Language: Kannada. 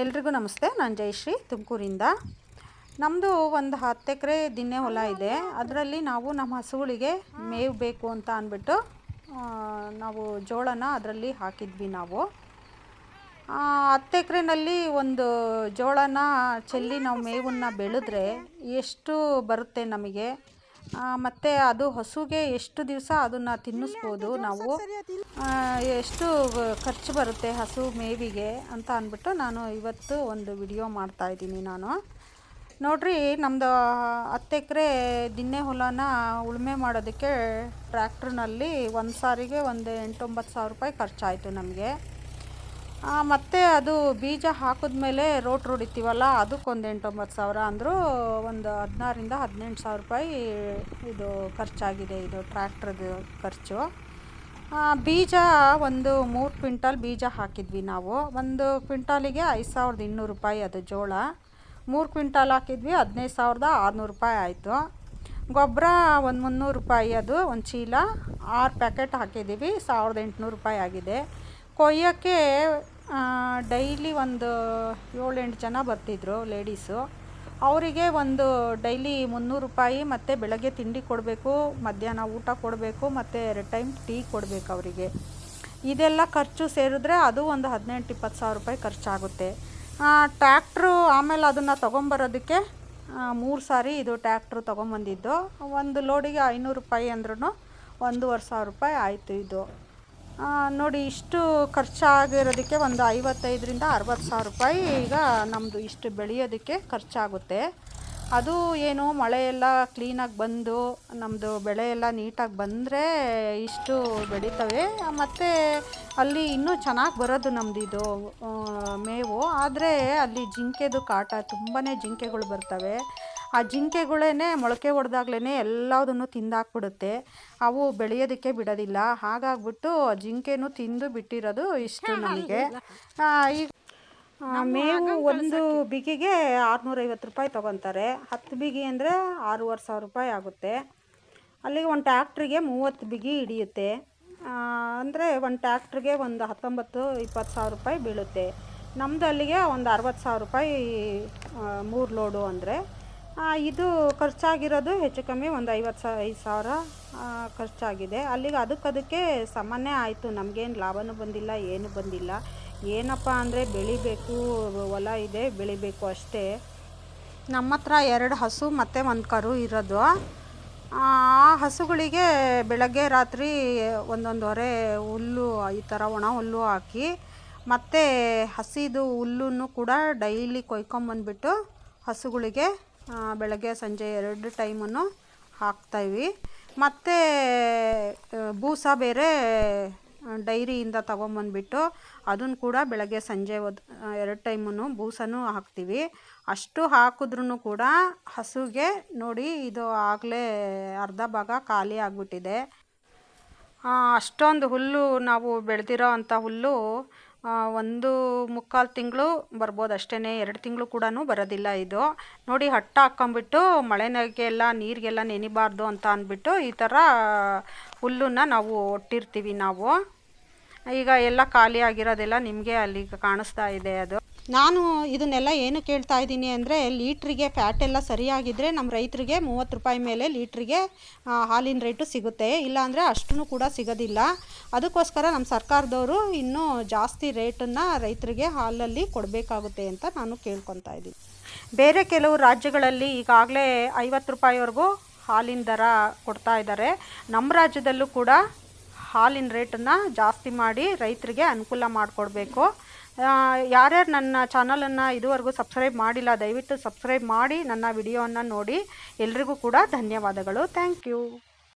ಎಲ್ರಿಗೂ ನಮಸ್ತೆ, ನಾನು ಜಯಶ್ರೀ, ತುಮಕೂರಿಂದ. ನಮ್ಮದು ಒಂದು ಹತ್ತು ಎಕರೆ ದಿನ್ನೆ ಹೊಲ ಇದೆ. ಅದರಲ್ಲಿ ನಾವು ನಮ್ಮ ಹಸುಗಳಿಗೆ ಮೇವು ಬೇಕು ಅಂತ ಅಂದ್ಬಿಟ್ಟು ನಾವು ಜೋಳನ ಅದರಲ್ಲಿ ಹಾಕಿದ್ವಿ ನಾವು. ಹತ್ತು ಎಕರೆನಲ್ಲಿ ಒಂದು ಜೋಳನ ಚೆಲ್ಲಿ ನಾವು ಮೇವನ್ನು ಬೆಳೆದ್ರೆ ಎಷ್ಟು ಬರುತ್ತೆ ನಮಗೆ? ಮತ್ತು ಅದು ಹಸುಗೆ ಎಷ್ಟು ದಿವಸ ಅದನ್ನು ತಿನ್ನಿಸ್ಬೋದು ನಾವು? ಎಷ್ಟು ಖರ್ಚು ಬರುತ್ತೆ ಹಸು ಮೇವಿಗೆ ಅಂತ ಅಂದ್ಬಿಟ್ಟು ನಾನು ಇವತ್ತು ಒಂದು ವಿಡಿಯೋ ಮಾಡ್ತಾ ಇದ್ದೀನಿ ನಾನು. ನೋಡ್ರಿ ನಮ್ಮದು ಹತ್ತು ಎಕರೆ ದಿನ್ನೆ ಹೊಲನ ಉಳುಮೆ ಮಾಡೋದಕ್ಕೆ ಟ್ರ್ಯಾಕ್ಟ್ರ್ನಲ್ಲಿ ಒಂದು ಸಾರಿಗೆ ಒಂದು ಎಂಟೊಂಬತ್ತು ಸಾವಿರ ರೂಪಾಯಿ ಖರ್ಚಾಯಿತು ನಮಗೆ. ಮತ್ತು ಅದು ಬೀಜ ಹಾಕಿದ್ಮೇಲೆ ರೋಟ್ ರೋಡಿತೀವಲ್ಲ ಅದಕ್ಕೊಂದು ಎಂಟೊಂಬತ್ತು ಸಾವಿರ ಅಂದರೂ ಒಂದು ಹದಿನಾರರಿಂದ ಹದಿನೆಂಟು ಸಾವಿರ ರೂಪಾಯಿ ಇದು ಖರ್ಚಾಗಿದೆ, ಇದು ಟ್ರ್ಯಾಕ್ಟ್ರದ್ದು ಖರ್ಚು. ಬೀಜ ಒಂದು ಮೂರು ಕ್ವಿಂಟಲ್ ಬೀಜ ಹಾಕಿದ್ವಿ ನಾವು. ಒಂದು ಕ್ವಿಂಟಾಲಿಗೆ ಐದು ಸಾವಿರದ ಇನ್ನೂರು ರೂಪಾಯಿ ಅದು ಜೋಳ. ಮೂರು ಕ್ವಿಂಟಾಲ್ ಹಾಕಿದ್ವಿ, ಹದಿನೈದು ಸಾವಿರದ ಆರುನೂರು ರೂಪಾಯಿ ಆಯಿತು. ಗೊಬ್ಬರ ಒಂದು ಮುನ್ನೂರು ರೂಪಾಯಿ ಅದು, ಒಂದು ಚೀಲ. ಆರು ಪ್ಯಾಕೆಟ್ ಹಾಕಿದ್ದೀವಿ, ಸಾವಿರದ ಎಂಟುನೂರು ರೂಪಾಯಿ ಆಗಿದೆ. ಕೊಯ್ಯೋಕ್ಕೆ ಡೈಲಿ ಒಂದು ಏಳೆಂಟು ಜನ ಬರ್ತಿದ್ರು ಲೇಡೀಸು. ಅವರಿಗೆ ಒಂದು ಡೈಲಿ ಮುನ್ನೂರು ರೂಪಾಯಿ ಮತ್ತು ಬೆಳಗ್ಗೆ ತಿಂಡಿ ಕೊಡಬೇಕು, ಮಧ್ಯಾಹ್ನ ಊಟ ಕೊಡಬೇಕು, ಮತ್ತು ಎರಡು ಟೈಮ್ ಟೀ ಕೊಡಬೇಕು ಅವರಿಗೆ. ಇದೆಲ್ಲ ಖರ್ಚು ಸೇರಿದ್ರೆ ಅದು ಒಂದು ಹದಿನೆಂಟು, ಇಪ್ಪತ್ತು ಸಾವಿರ ರೂಪಾಯಿ ಖರ್ಚಾಗುತ್ತೆ. ಟ್ಯಾಕ್ಟ್ರು ಆಮೇಲೆ ಅದನ್ನು ತೊಗೊಂಬರೋದಕ್ಕೆ ಮೂರು ಸಾರಿ ಇದು ಟ್ಯಾಕ್ಟ್ರು ತೊಗೊಂಬಂದಿದ್ದು. ಒಂದು ಲೋಡಿಗೆ ಐನೂರು ರೂಪಾಯಿ ಅಂದ್ರೂ ಒಂದೂವರೆ ಸಾವಿರ ರೂಪಾಯಿ ಆಯಿತು ಇದು. ನೋಡಿ, ಇಷ್ಟು ಖರ್ಚಾಗಿರೋದಕ್ಕೆ ಒಂದು ಐವತ್ತೈದರಿಂದ ಅರವತ್ತು ಸಾವಿರ ರೂಪಾಯಿ ಈಗ ನಮ್ಮದು ಇಷ್ಟು ಬೆಳೆಯೋದಕ್ಕೆ ಖರ್ಚಾಗುತ್ತೆ. ಅದು ಏನು ಮಳೆ ಎಲ್ಲ ಕ್ಲೀನಾಗಿ ಬಂದು ನಮ್ಮದು ಬೆಳೆ ಎಲ್ಲ ನೀಟಾಗಿ ಬಂದರೆ ಇಷ್ಟು ಬೆಳೀತವೆ. ಮತ್ತು ಅಲ್ಲಿ ಇನ್ನೂ ಚೆನ್ನಾಗಿ ಬರೋದು ನಮ್ಮದು ಇದು ಮೇವು. ಆದರೆ ಅಲ್ಲಿ ಜಿಂಕೆದು ಕಾಟ ತುಂಬಾ ಜಿಂಕೆಗಳು ಬರ್ತವೆ. ಆ ಜಿಂಕೆಗಳೇ ಮೊಳಕೆ ಹೊಡೆದಾಗ್ಲೇ ಎಲ್ಲದನ್ನು ತಿಂದಾಕ್ಬಿಡುತ್ತೆ. ಅವು ಬೆಳೆಯೋದಕ್ಕೆ ಬಿಡೋದಿಲ್ಲ. ಹಾಗಾಗ್ಬಿಟ್ಟು ಆ ಜಿಂಕೆನೂ ತಿಂದು ಬಿಟ್ಟಿರೋದು ಇಷ್ಟು ನಮಗೆ. ಈಗ ಮೇವು ಒಂದು ಬಿಗಿಗೆ ಆರುನೂರೈವತ್ತು ರೂಪಾಯಿ ತೊಗೊತಾರೆ. ಹತ್ತು ಬಿಗಿ ಅಂದರೆ ಆರೂವರೆ ಸಾವಿರ ರೂಪಾಯಿ ಆಗುತ್ತೆ. ಅಲ್ಲಿಗೆ ಒಂದು ಟ್ಯಾಕ್ಟ್ರಿಗೆ ಮೂವತ್ತು ಬಿಗಿ ಹಿಡಿಯುತ್ತೆ. ಅಂದರೆ ಒಂದು ಟ್ಯಾಕ್ಟ್ರಿಗೆ ಒಂದು ಹತ್ತೊಂಬತ್ತು ಇಪ್ಪತ್ತು ಸಾವಿರ ರೂಪಾಯಿ ಬೀಳುತ್ತೆ. ನಮ್ಮದು ಅಲ್ಲಿಗೆ ಒಂದು ಅರವತ್ತು ಸಾವಿರ ರೂಪಾಯಿ ಮೂರು ಲೋಡು ಅಂದರೆ. ಇದು ಖರ್ಚಾಗಿರೋದು ಹೆಚ್ಚು ಕಮ್ಮಿ ಒಂದು ಐವತ್ತು ಸಾವಿರ ಐದು ಸಾವಿರ ಖರ್ಚಾಗಿದೆ. ಅಲ್ಲಿಗೆ ಅದಕ್ಕದಕ್ಕೆ ಸಮಾನೇ ಆಯಿತು. ನಮಗೇನು ಲಾಭನೂ ಬಂದಿಲ್ಲ, ಏನು ಬಂದಿಲ್ಲ. ಏನಪ್ಪ ಅಂದರೆ ಬೆಳಿಬೇಕು, ಹೊಲ ಇದೆ, ಬೆಳಿಬೇಕು ಅಷ್ಟೇ. ನಮ್ಮ ಹತ್ರ ಎರಡು ಹಸು ಮತ್ತು ಒಂದು ಕರು ಇರೋದು. ಆ, ಹಸುಗಳಿಗೆ ಬೆಳಗ್ಗೆ ರಾತ್ರಿ ಒಂದೊಂದು ಹೊರೆ ಹುಲ್ಲು, ಈ ಥರ ಒಣ ಹುಲ್ಲು ಹಾಕಿ, ಮತ್ತು ಹಸಿದು ಹುಲ್ಲನ್ನು ಕೂಡ ಡೈಲಿ ಕೊಯ್ಕೊಂಬಂದ್ಬಿಟ್ಟು ಹಸುಗಳಿಗೆ ಬೆಳಗ್ಗೆ ಸಂಜೆ ಎರಡು ಟೈಮನ್ನು ಹಾಕ್ತಾಯಿವಿ ಮತ್ತು ಬೂಸ ಬೇರೆ ಡೈರಿಯಿಂದ ತೊಗೊಂಬಂದ್ಬಿಟ್ಟು ಅದನ್ನು ಕೂಡ ಬೆಳಗ್ಗೆ ಸಂಜೆ ಒದ್ ಎರಡು ಟೈಮನ್ನು ಬೂಸನೂ ಹಾಕ್ತೀವಿ. ಅಷ್ಟು ಹಾಕಿದ್ರೂ ಕೂಡ ಹಸುಗೆ ನೋಡಿ ಇದು ಆಗಲೇ ಅರ್ಧ ಭಾಗ ಖಾಲಿ ಆಗಿಬಿಟ್ಟಿದೆ. ಅಷ್ಟೊಂದು ಹುಲ್ಲು ನಾವು ಬೆಳೆದಿರೋ ಅಂಥ ಹುಲ್ಲು ಒಂದು ಮುಕ್ಕಾಲು ತಿಂಗಳು ಬರ್ಬೋದು ಅಷ್ಟೇ ಎರಡು ತಿಂಗಳು ಕೂಡ ಬರೋದಿಲ್ಲ ಇದು. ನೋಡಿ, ಹಟ್ಟ ಹಾಕ್ಕೊಂಬಿಟ್ಟು ಮಳೆನಾಗೆಲ್ಲ, ನೀರಿಗೆಲ್ಲ ನೆನಿಬಾರ್ದು ಅಂತ ಅಂದ್ಬಿಟ್ಟು ಈ ಥರ ಹುಲ್ಲನ್ನು ನಾವು ಒಟ್ಟಿರ್ತೀವಿ ನಾವು. ಈಗ ಎಲ್ಲ ಖಾಲಿ ಆಗಿರೋದೆಲ್ಲ ನಿಮಗೆ ಅಲ್ಲಿ ಕಾಣಿಸ್ತಾ ಇದೆ ಅದು. ನಾನು ಇದನ್ನೆಲ್ಲ ಏನು ಕೇಳ್ತಾ ಇದ್ದೀನಿ ಅಂದರೆ ಲೀಟ್ರಿಗೆ ಫ್ಯಾಟ್ ಎಲ್ಲ ಸರಿಯಾಗಿದ್ದರೆ ನಮ್ಮ ರೈತರಿಗೆ ಮೂವತ್ತು ರೂಪಾಯಿ ಮೇಲೆ ಲೀಟ್ರಿಗೆ ಹಾಲಿನ ರೇಟು ಸಿಗುತ್ತೆ. ಇಲ್ಲಾಂದರೆ ಅಷ್ಟು ಕೂಡ ಸಿಗೋದಿಲ್ಲ. ಅದಕ್ಕೋಸ್ಕರ ನಮ್ಮ ಸರ್ಕಾರದವರು ಇನ್ನೂ ಜಾಸ್ತಿ ರೇಟನ್ನು ರೈತರಿಗೆ ಹಾಲಲ್ಲಿ ಕೊಡಬೇಕಾಗುತ್ತೆ ಅಂತ ನಾನು ಕೇಳ್ಕೊತಾ ಇದ್ದೀನಿ. ಬೇರೆ ಕೆಲವು ರಾಜ್ಯಗಳಲ್ಲಿ ಈಗಾಗಲೇ ಐವತ್ತು ರೂಪಾಯಿವರೆಗೂ ಹಾಲಿನ ದರ ಕೊಡ್ತಾ ಇದ್ದಾರೆ. ನಮ್ಮ ರಾಜ್ಯದಲ್ಲೂ ಕೂಡ ಹಾಲಿನ ರೇಟನ್ನು ಜಾಸ್ತಿ ಮಾಡಿ ರೈತರಿಗೆ ಅನುಕೂಲ ಮಾಡಿಕೊಡ್ಬೇಕು. ಯಾರ್ಯಾರು ನನ್ನ ಚಾನಲನ್ನು ಇದುವರೆಗೂ ಸಬ್ಸ್ಕ್ರೈಬ್ ಮಾಡಿಲ್ಲ, ದಯವಿಟ್ಟು ಸಬ್ಸ್ಕ್ರೈಬ್ ಮಾಡಿ ನನ್ನ ವಿಡಿಯೋವನ್ನು ನೋಡಿ. ಎಲ್ರಿಗೂ ಕೂಡ ಧನ್ಯವಾದಗಳು. Thank you.